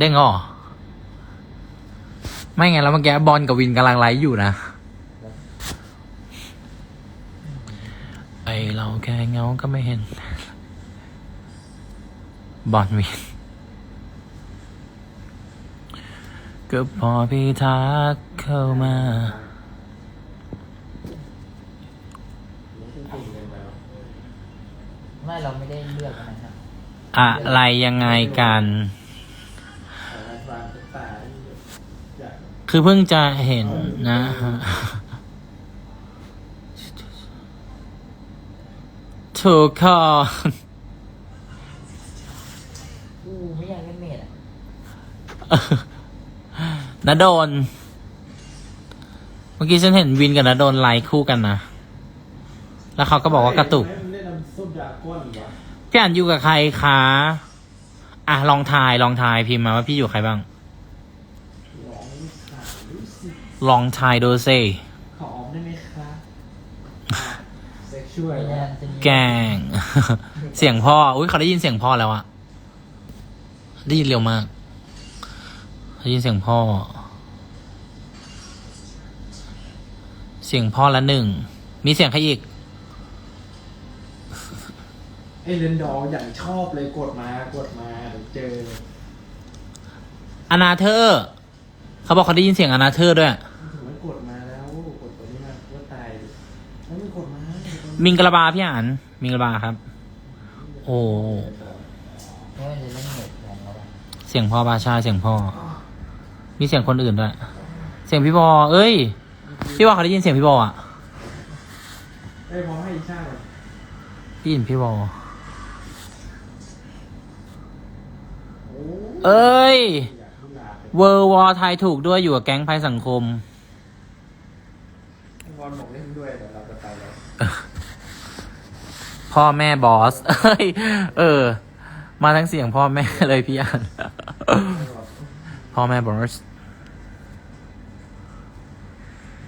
เด้งเหรอไม่ไงแล้วเมื่อกี้บอลกับวินกำลังไลฟ์อยู่นะ ไอเราแค่เงาก็ไม่เห็น บอลวินก็พอพี่ทักเข้ามา ไม่เราไม่ได้เลือกอันนั้นครับอะไรยังไงกัน คือเพิ่งจะเห็นนะฮะถูกคอนอู้ไม่อยากเล่นเมดอะนาโดน เมื่อกี้ฉันเห็นวินกับนาโดนไลค์คู่กันนะ แล้วเขาก็บอกว่ากระตุกเล่นน้ำส้มดราก้อนวะพี่อ่านอยู่กับใครคะ อะลองทายลองทายพิมพ์มาว่าพี่อยู่กับใครบ้าง ร้องสามรู้สึก ลองทายดูซิขอออมได้ไหมครับเซ็กชวลไม่นะได้จะมีแกล้งเสียงพ่อ อุ้ยเขาได้ยินเสียงพ่อแล้วอะได้ยินเร็วมากได้ยินเสียงพ่อ เสียงพ่อละหนึ่ง มีเสียงใครอีก ไอ้เรนดอร์อย่างชอบเลยกดมากดมาเดี๋ยวเจออนาเธอร์ เขาบอกเขาได้ยินเสียงอนาเธอร์ด้วยถึงมันกดมาแล้วกดตัวนี้มาก็ตายแล้วมันกดมามิงกระบาพี่อ่านมิงกระบาครับ โอ้ไม่ว่าจะเล่นเมดของเราอะเสียงพ่อบาชาเสียงพ่อ มีเสียงคนอื่นด้วย เสียงพี่บอเอ้ย พี่บอเขาได้ยินเสียงพี่บออะไอ้ยพอให้อีชาติพี่ยินพี่บอโอ้เอ้ยอยากลุลาไป เวอร์วอไทยถูกด้วยอยู่กับแก๊งภัยสังคมบอลบอกเล่นด้วยเดี๋ยวเราจะไปแล้วพ่อแม่บอส เอ้ย เออ มาทั้งเสียงพ่อแม่เลยพี่อ่านพ่อแม่บอส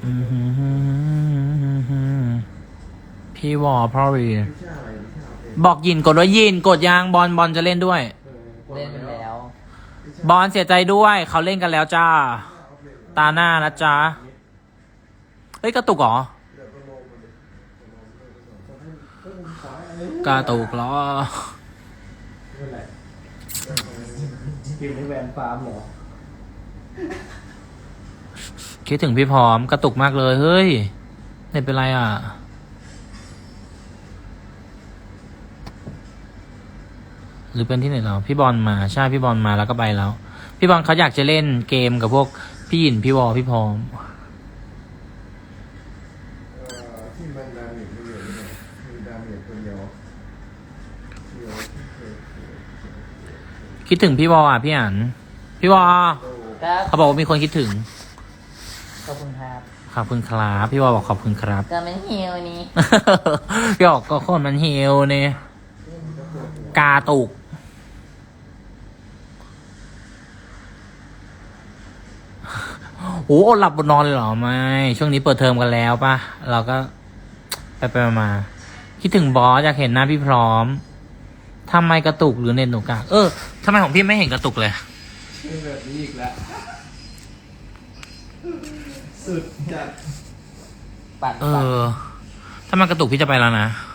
อื้อหือพี่วอพ่อรีอีชาอะไรอีชาอะไรบอกยินกดว่ายินกดยางบอลบอลจะเล่นด้วย เออกดเล่นมาไปแล้ว บอลเสียใจด้วยเขาเล่นกันแล้วจ้า ตาหน้านะจ๊ะเฮ้ยกระตุกเหรอกระตุกเหรอเป็นไรกินในแวนฟาร์มเหรอ คิดถึงพี่พร้อมกระตุกมากเลย เฮ้ย เน็ตเป็นไรอะ หรือเป็นที่ไหนเราพี่บอลมาใช่พี่บอลมาแล้วก็ไปแล้ว พี่บอลเขาอยากจะเล่นเกมกับพวกพี่หยินพี่วอพี่พร้อมที่มันดาเมจไม่เยอะเลยมีดาเมจคนเดียวเดียวคิดถึงพี่วออะพี่อันพี่วอครับเขาบอกว่ามีคนคิดถึง ขอบคุณครับ ขอบคุณครับพี่วอบอกขอบคุณครับจะไม่หิวนี่ พี่บอกก็คนมันเหี่ยวเนี่ยกาตุก โอ้หลับบนนอนเลยเหรอไม่ ช่วงนี้เปิดเทอมกันแล้วปะเราก็ไปไปมามาคิดถึงบอสอยากเห็นหน้าพี่พร้อมทำไมกระตุกหรือเน็ตหนูกากเออทำไมของพี่ไม่เห็นกระตุกเลยเป็นแบบนี้อีกแล้วสุดจัดปั่นเอปั่นอถ้ามันกระตุกพี่จะไปแล้วนะเ